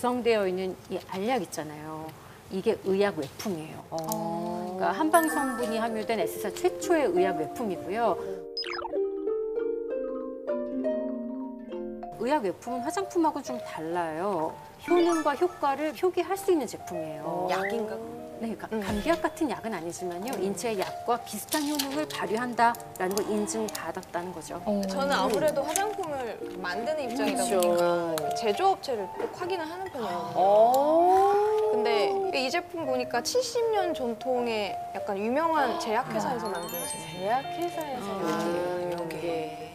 구성되어 있는 이 알약 있잖아요. 이게 의약 외품이에요. 그러니까 한방 성분이 함유된 S사 최초의 의약 외품이고요. 의약 외품은 화장품하고는 좀 달라요. 효능과 효과를 표기할 수 있는 제품이에요. 약인가? 네, 가- 감기약 같은 약은 아니지만요. 인체의 약과 비슷한 효능을 발휘한다라는 걸 인증받았다는 거죠. 저는 아무래도 화장품 을 만드는 입장이다. 보니까 그 제조업체를 꼭 확인을 하는 편이에요. 어. 근데 이 제품 보니까 70년 전통의 약간 유명한 제약회사에서 만든 제품. 제약회사에서 아, 이게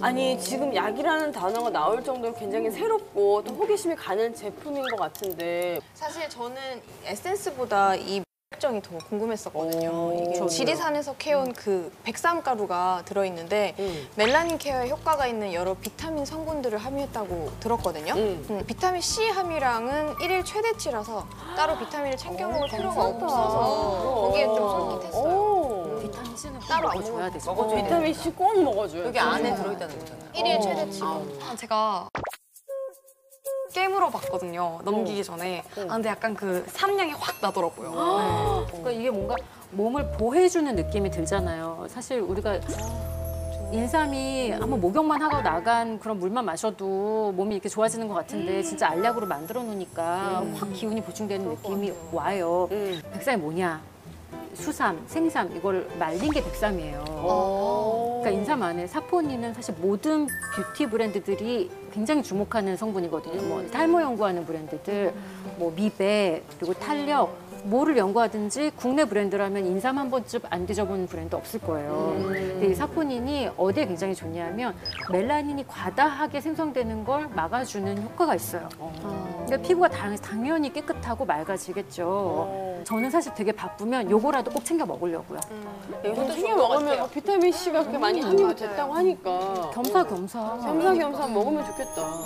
아니 지금 약이라는 단어가 나올 정도로 굉장히 새롭고 또 호기심이 가는 제품인 것 같은데 사실 저는 에센스보다 이 정이 더 궁금했었거든요. 오, 이게 저도요. 지리산에서 캐온 그 백삼 가루가 들어있는데 음. 멜라닌 케어에 효과가 있는 여러 비타민 성분들을 함유했다고 들었거든요. 음. 음, 비타민 C 함유량은 일일 최대치라서 따로 비타민을 챙겨 먹을 필요가. 없어서 거기에 좀 솔깃했어요. 오. 비타민 C는 꼭 따로 안 먹어줘야 되죠. 비타민 C 꼭 먹어줘요. 여기 안에 들어있다는 거잖아요. 일일 최대치. 아, 제가 깨물어 봤거든요. 넘기기 전에. 아, 근데 약간 그 산량이 확 나더라고요. 네. 그러니까 이게 뭔가 몸을 보호해주는 느낌이 들잖아요. 사실 우리가 인삼이 한번 목욕만 하고 나간 그런 물만 마셔도 몸이 이렇게 좋아지는 것 같은데 진짜 알약으로 만들어 놓으니까 확 기운이 보충되는 느낌이 와요. 음. 백삼이 뭐냐? 수삼, 생삼 이걸 말린 게 백삼이에요. 어. 그러니까 인삼 안에 사포닌은 사실 모든 뷰티 브랜드들이 굉장히 주목하는 성분이거든요. 뭐 탈모 연구하는 브랜드들, 뭐 미백 그리고 탄력 뭐를 연구하든지 국내 브랜드라면 인삼 한 번쯤 안 뒤져본 브랜드 없을 거예요. 근데 이 사포닌이 어디에 굉장히 좋냐면 멜라닌이 과다하게 생성되는 걸 막아주는 효과가 있어요. 그러니까 피부가 당, 당연히 깨끗하고 맑아지겠죠. 저는 사실 되게 바쁘면 요거라도 꼭 챙겨 먹으려고요. 이것도 챙겨 먹으면 뭐 비타민 C가 그렇게 많이 함유가 됐다고 하니까 겸사겸사. 겸사겸사 먹으면 좋겠다.